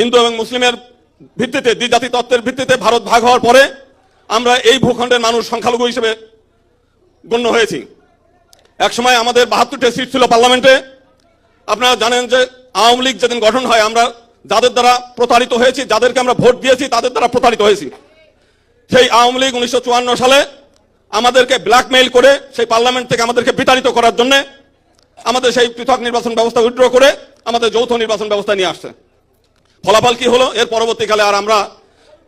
হিন্দু এবং মুসলিমের ভিত্তিতে, দ্বিজাতি তত্ত্বের ভিত্তিতে ভারত ভাগ হওয়ার পরে আমরা এই ভূখণ্ডের মানুষ সংখ্যালঘু হিসেবে গণ্য হয়েছি। একসময় আমাদের বাহাত্তরটা সিট ছিল পার্লামেন্টে। আপনারা জানেন যে আওয়ামী লীগ যেদিন গঠন হয়, আমরা যাদের দ্বারা প্রতারিত হয়েছি, যাদেরকে আমরা ভোট দিয়েছি, তাদের দ্বারা প্রতারিত হয়েছি। সেই আওয়ামী লীগ উনিশশো চুয়ান্ন সালে আমাদেরকে ব্ল্যাকমেইল করে, সেই পার্লামেন্ট থেকে আমাদেরকে বিতাড়িত করার জন্য আমাদের সেই পৃথক নির্বাচন ব্যবস্থা উইথড্র করে আমাদের যৌথ নির্বাচন ব্যবস্থা নিয়ে আসছে। ফলাফল কি হলো? এর পরবর্তীকালে আর আমরা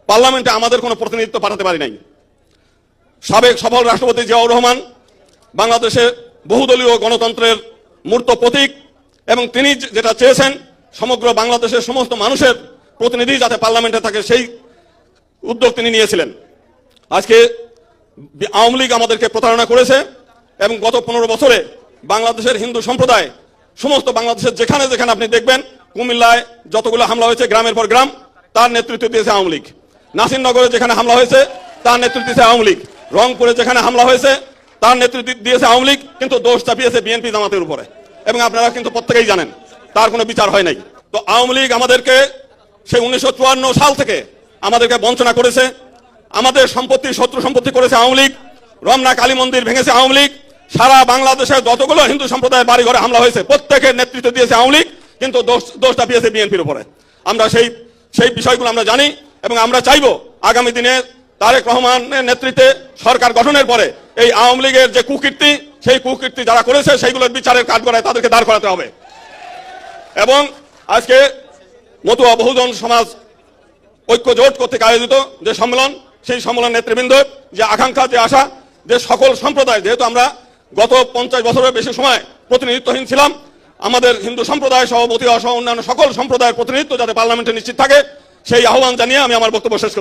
পার্লামেন্টে আমাদের কোনো প্রতিনিধিত্ব পাঠাতে পারি নাই। সাবেক সফল রাষ্ট্রপতি জিয়াউর রহমান, বাংলাদেশে বহুদলীয় গণতন্ত্রের মূর্ত প্রতীক এবং তিনি যেটা চেয়েছেন, সমগ্র বাংলাদেশের সমস্ত মানুষের প্রতিনিধি যাতে পার্লামেন্টে থাকে, সেই উদ্যোগ তিনি নিয়েছিলেন। আজকে আওয়ামী লীগ আমাদেরকে প্রতারণা করেছে এবং গত পনেরো বছরে বাংলাদেশের হিন্দু সম্প্রদায়, সমস্ত বাংলাদেশের যেখানে যেখানে আপনি দেখবেন কুমিল্লায় যতগুলো হামলা হয়েছে গ্রামের পর গ্রাম, তার নেতৃত্ব দিয়েছে আওয়ামী লীগ। নাসিরনগরে যেখানে হামলা হয়েছে, তার নেতৃত্ব দিয়েছে আওয়ামী লীগ। রংপুরে যেখানে হামলা হয়েছে, তার নেতৃত্ব দিয়েছে আওয়ামী লীগ, কিন্তু দোষ চাপিয়েছে বিএনপি জামাতের উপরে। এবং আপনারা কিন্তু প্রত্যেকেই জানেন, তার কোনো বিচার হয় নাই। তো আওয়ামী লীগ আমাদেরকে সেই উনিশশো চুয়ান্ন সাল থেকে আমাদেরকে বঞ্চনা করেছে। আমাদের সম্পত্তি, শত্রু সম্পত্তি করেছে আওয়ামী লীগ। রমনা কালী মন্দির ভেঙেছে আওয়ামী লীগ। সারা বাংলাদেশে যতগুলো হিন্দু সম্প্রদায়ের বাড়ি ঘরে হামলা হয়েছে, প্রত্যেকের নেতৃত্ব দিয়েছে আওয়ামী লীগ। কিন্তু দোষ, দোষটা পেয়েছে বিএনপির উপরে। আমরা সেই সেই বিষয়গুলো আমরা জানি এবং আমরা চাইব আগামী দিনে তারেক রহমানের নেতৃত্বে সরকার গঠনের পরে এই আওয়ামী লীগের যে কুকীর্তি, সেই কুকীর্তি যারা করেছে, সেইগুলোর বিচারের কাজ করায় তাদেরকে দাঁড় করাতে হবে। এবং আজকে মতুয়া বহুজন সমাজ ঐক্য জোট কর্তৃক আয়োজিত যে সম্মেলন, সেই সম্মেলন নেতৃবৃন্দ, যে আকাঙ্ক্ষা, যে আশা, যে সকল সম্প্রদায়, যেহেতু আমরা গত পঞ্চাশ বছরের বেশি সময় প্রতিনিধিত্বহীন ছিলাম আমাদের হিন্দু সম্প্রদায় সভাপতি সহ অন্যান্য সকল সম্প্রদায়ের প্রতিনিধিত্ব যাতে পার্লামেন্টে নিশ্চিত থাকে, সেই আহ্বান জানিয়ে আমি আমার বক্তব্য শেষ করছি।